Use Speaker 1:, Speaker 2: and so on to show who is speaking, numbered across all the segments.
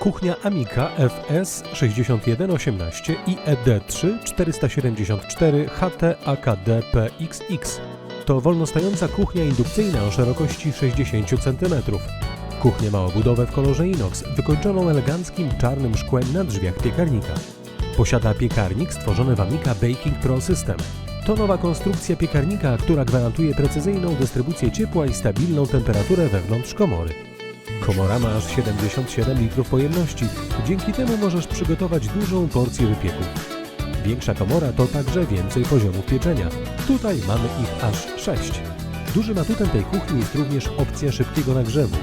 Speaker 1: Kuchnia Amica FS 6118 i E ED3 474 HT AKD PXX. To wolnostojąca kuchnia indukcyjna o szerokości 60 cm. Kuchnia ma obudowę w kolorze inox, wykończoną eleganckim czarnym szkłem na drzwiach piekarnika. Posiada piekarnik stworzony w Amica Baking Pro System. To nowa konstrukcja piekarnika, która gwarantuje precyzyjną dystrybucję ciepła i stabilną temperaturę wewnątrz komory. Komora ma aż 77 litrów pojemności, dzięki temu możesz przygotować dużą porcję wypieków. Większa komora to także więcej poziomów pieczenia. Tutaj mamy ich aż 6. Dużym atutem tej kuchni jest również opcja szybkiego nagrzewu.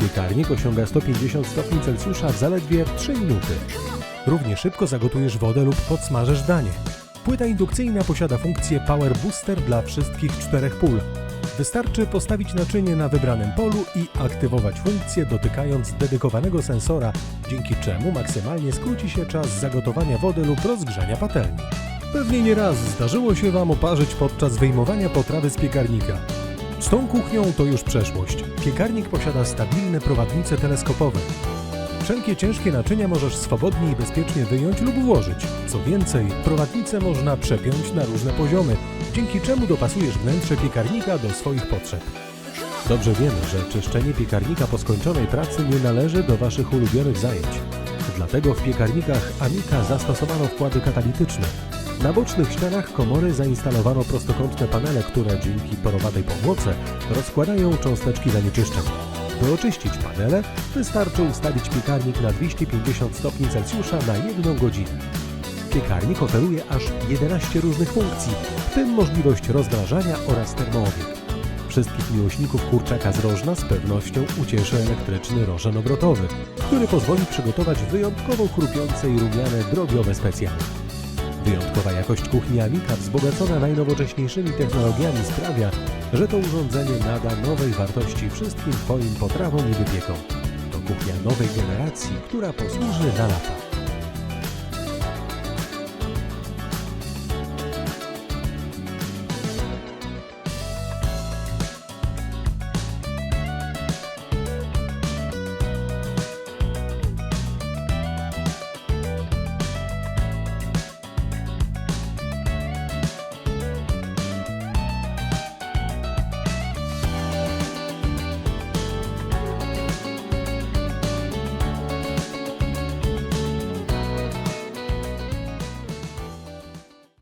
Speaker 1: Piekarnik osiąga 150 stopni Celsjusza w zaledwie 3 minuty. Równie szybko zagotujesz wodę lub podsmażysz danie. Płyta indukcyjna posiada funkcję Power Booster dla wszystkich czterech pól. Wystarczy postawić naczynie na wybranym polu i aktywować funkcję dotykając dedykowanego sensora, dzięki czemu maksymalnie skróci się czas zagotowania wody lub rozgrzania patelni. Pewnie nie raz zdarzyło się Wam oparzyć podczas wyjmowania potrawy z piekarnika. Z tą kuchnią to już przeszłość. Piekarnik posiada stabilne prowadnice teleskopowe. Wszelkie ciężkie naczynia możesz swobodnie i bezpiecznie wyjąć lub włożyć. Co więcej, prowadnicę można przepiąć na różne poziomy, dzięki czemu dopasujesz wnętrze piekarnika do swoich potrzeb. Dobrze wiemy, że czyszczenie piekarnika po skończonej pracy nie należy do Waszych ulubionych zajęć. Dlatego w piekarnikach Amica zastosowano wkłady katalityczne. Na bocznych ścianach komory zainstalowano prostokątne panele, które dzięki porowatej powłoce rozkładają cząsteczki zanieczyszczeń. By oczyścić panele, wystarczy ustawić piekarnik na 250 stopni Celsjusza na jedną godzinę. Piekarnik oferuje aż 11 różnych funkcji, w tym możliwość rozmrażania oraz termoobieg. Wszystkich miłośników kurczaka z rożna z pewnością ucieszy elektryczny rożen obrotowy, który pozwoli przygotować wyjątkowo chrupiące i rumiane drobiowe specjały. Wyjątkowa jakość kuchni Amica wzbogacona najnowocześniejszymi technologiami sprawia, że to urządzenie nada nowej wartości wszystkim Twoim potrawom i wypiekom. To kuchnia nowej generacji, która posłuży na lata.